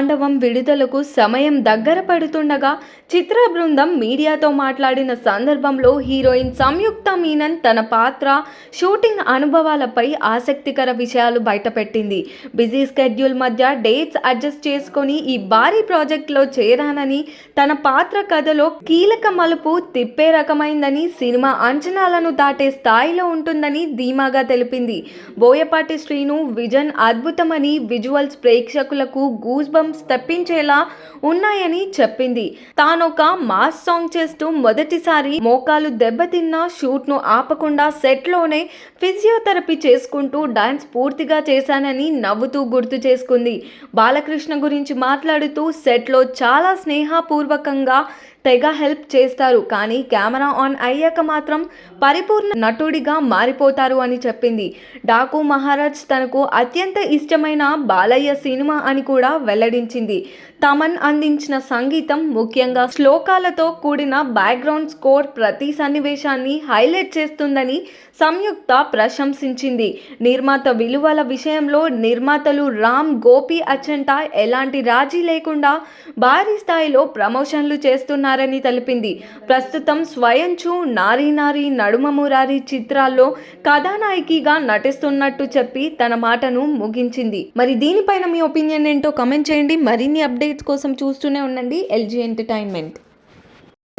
తాండవం విడుదలకు సమయం దగ్గర పడుతుండగా చిత్ర బృందం మీడియాతో మాట్లాడిన సందర్భంలో హీరోయిన్ సంయుక్త మీనన్ తన పాత్ర షూటింగ్ అనుభవాలపై ఆసక్తికర విషయాలు బయటపెట్టింది. బిజీ స్కెడ్యూల్ మధ్య డేట్స్ అడ్జస్ట్ చేసుకొని ఈ భారీ ప్రాజెక్ట్లో చేరానని తన పాత్ర కథలో కీలక మలుపు తిప్పే రకమైందని సినిమా అంచనాలను దాటే స్థాయిలో ఉంటుందని ధీమాగా తెలిపింది. బోయపాటి శ్రీను విజన్ అద్భుతమని విజువల్స్ ప్రేక్షకులకు గూస్ బంప్స్ తప్పించేలా ఉన్నాయని చెప్పింది. తానొక మాస్ సాంగ్ చేస్తూ మొదటిసారి మోకాలు దెబ్బతిన్న షూట్ను ఆపకుండా సెట్లోనే ఫిజియోథెరపీ చేసుకుంటూ డాన్స్ పూర్తిగా చేశానని నవ్వుతూ గుర్తు చేసుకుంది. బాలకృష్ణ గురించి మాట్లాడుతూ సెట్లో చాలా స్నేహపూర్వకంగా తెగ హెల్ప్ చేస్తారు. కానీ కెమెరా ఆన్ అయ్యాక మాత్రం పరిపూర్ణ నటుడిగా మారిపోతారు అని చెప్పింది. డాకు మహారాజ్ తనకు అత్యంత ఇష్టమైన బాలయ్య సినిమా అని కూడా వెల్లడించింది. తమన్ అందించిన సంగీతం ముఖ్యంగా శ్లోకాలతో కూడిన బ్యాక్గ్రౌండ్ స్కోర్ ప్రతి సన్నివేశాన్ని హైలైట్ చేస్తుందని సంయుక్త ప్రశంసించింది. నిర్మాత విలువల విషయంలో నిర్మాతలు రామ్ గోపి అచంట ఎలాంటి రాజీ లేకుండా భారీ స్థాయిలో ప్రమోషన్లు చేస్తున్నారు. చేస్తున్నారని తెలిపింది. ప్రస్తుతం స్వయంచు నారీ నారీ నడుమ మురారి చిత్రాల్లో కథానాయకిగా నటిస్తున్నట్టు చెప్పి తన మాటను ముగించింది. మరి దీనిపైన మీ ఒపీనియన్ ఏంటో కమెంట్ చేయండి. మరిన్ని అప్డేట్స్ కోసం చూస్తూనే ఉండండి. LG entertainment.